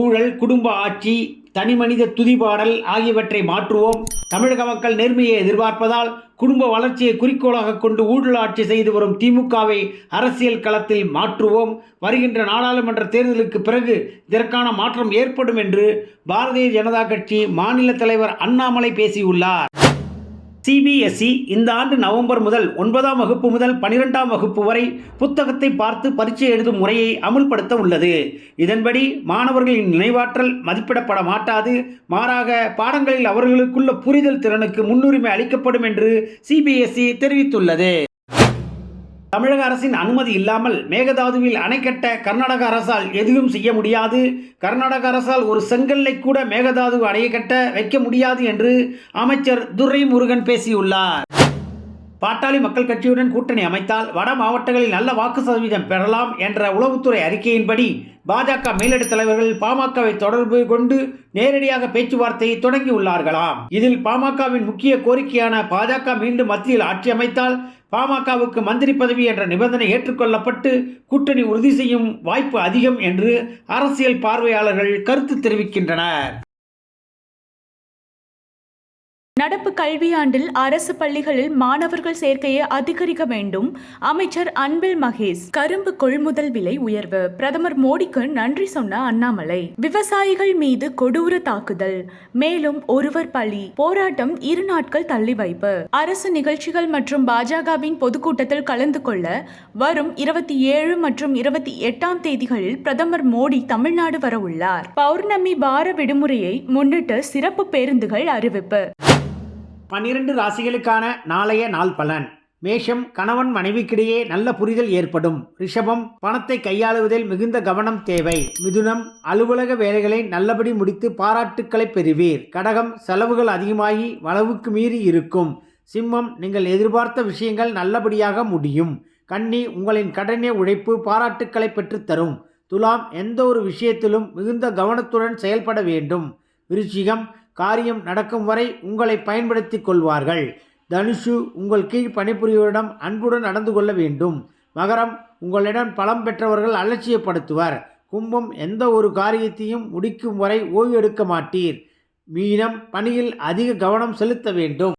ஊழல் குடும்ப ஆட்சி தனிமனித துதிபாடல் ஆகியவற்றை மாற்றுவோம். தமிழக மக்கள் நேர்மையை எதிர்பார்ப்பதால் குடும்ப வளர்ச்சியை குறிக்கோளாக கொண்டு ஊழல் ஆட்சி செய்து வரும் திமுகவை அரசியல் களத்தில் மாற்றுவோம். வருகின்ற நாடாளுமன்ற தேர்தலுக்கு பிறகு இதற்கான மாற்றம் ஏற்படும் என்று பாரதிய ஜனதா கட்சி மாநில தலைவர் அண்ணாமலை பேசியுள்ளார். சிபிஎஸ்இ இந்த ஆண்டு நவம்பர் முதல் ஒன்பதாம் வகுப்பு முதல் பனிரெண்டாம் வகுப்பு வரை புத்தகத்தை பார்த்து பரீட்சை எழுதும் முறையை அமுல்படுத்த உள்ளது. இதன்படி மாணவர்களின் நினைவாற்றல் மதிப்பிடப்பட மாட்டாது. மாறாக பாடங்களில் அவர்களுக்குள்ள புரிதல் திறனுக்கு முன்னுரிமை அளிக்கப்படும் என்று சிபிஎஸ்இ தெரிவித்துள்ளது. தமிழக அரசின் அனுமதி இல்லாமல் மேகதாதுவில் அணை கட்ட கர்நாடக அரசால் எதுவும் செய்ய முடியாது. கர்நாடக அரசால் ஒரு செங்கல்லை கூட மேகதாது அணையை கட்ட வைக்க முடியாது என்று அமைச்சர் துரைமுருகன் பேசியுள்ளார். பாட்டாளி மக்கள் கட்சியுடன் கூட்டணி அமைத்தால் வட மாவட்டங்களில் நல்ல வாக்கு சதவீதம் பெறலாம் என்ற உளவுத்துறை அறிக்கையின்படி பாஜக மேலிட தலைவர்கள் பாமகவை தொடர்பு கொண்டு நேரடியாக பேச்சுவார்த்தையை தொடங்கியுள்ளார்களாம். இதில் பாமகவின் முக்கிய கோரிக்கையான பாஜக மீண்டும் மத்தியில் ஆட்சி அமைத்தால் பாமகவுக்கு மந்திரி பதவி என்ற நிபந்தனை ஏற்றுக்கொள்ளப்பட்டு கூட்டணி உறுதி செய்யும் வாய்ப்பு அதிகம் என்று அரசியல் பார்வையாளர்கள் கருத்து தெரிவிக்கின்றனர். நடப்பு கல்வியாண்டில் அரசு பள்ளிகளில் மாணவர்கள் சேர்க்கையை அதிகரிக்க வேண்டும். அமைச்சர் அன்பில் மகேஷ் கரும்பு கொள்முதல் விலை உயர்வு. பிரதமர் மோடிக்கு நன்றி சொன்ன அண்ணாமலை. விவசாயிகள் மீது கொடூர தாக்குதல். மேலும் ஒருவர் பலி. போராட்டம் இரு நாட்கள் தள்ளி வைப்பு. அரசு நிகழ்ச்சிகள் மற்றும் பாஜகவின் பொதுக்கூட்டத்தில் கலந்து கொள்ள வரும் இருபத்தி ஏழு மற்றும் இருபத்தி எட்டாம் தேதிகளில் பிரதமர் மோடி தமிழ்நாடு வரவுள்ளார் பௌர்ணமி வார விடுமுறையை முன்னிட்டு சிறப்பு பேருந்துகள் அறிவிப்பு. பன்னிரண்டு ராசிகளுக்கான நாளைய நாள் பலன். மேஷம் கணவன் மனைவிக்கிடையே நல்ல புரிதல் ஏற்படும். ரிஷபம் பணத்தை கையாளுவதில் மிகுந்த கவனம் தேவை. மிதுனம் அலுவலக வேலைகளை நல்லபடி முடித்து பாராட்டுக்களை பெறுவீர். கடகம் செலவுகள் அதிகமாகி வளவுக்கு மீறி இருக்கும். சிம்மம் நீங்கள் எதிர்பார்த்த விஷயங்கள் நல்லபடியாக முடியும். கன்னி உங்களின் கடனே உழைப்பு பாராட்டுக்களை பெற்றுத்தரும் துலாம் எந்த ஒரு விஷயத்திலும் மிகுந்த கவனத்துடன் செயல்பட வேண்டும். விருச்சிகம் காரியம் நடக்கும் வரை உங்களை பயன்படுத்திக் கொள்வார்கள். தனுஷு உங்கள் கீழ் பணிபுரிவோரிடம் அன்புடன் நடந்து கொள்ள வேண்டும். மகரம் உங்களிடம் பலம் பெற்றவர்கள் அலட்சியப்படுத்துவர். கும்பம் எந்த ஒரு காரியத்தையும் முடிக்கும் வரை ஓய்வு எடுக்க மாட்டீர். மீனம் பணியில் அதிக கவனம் செலுத்த வேண்டும்.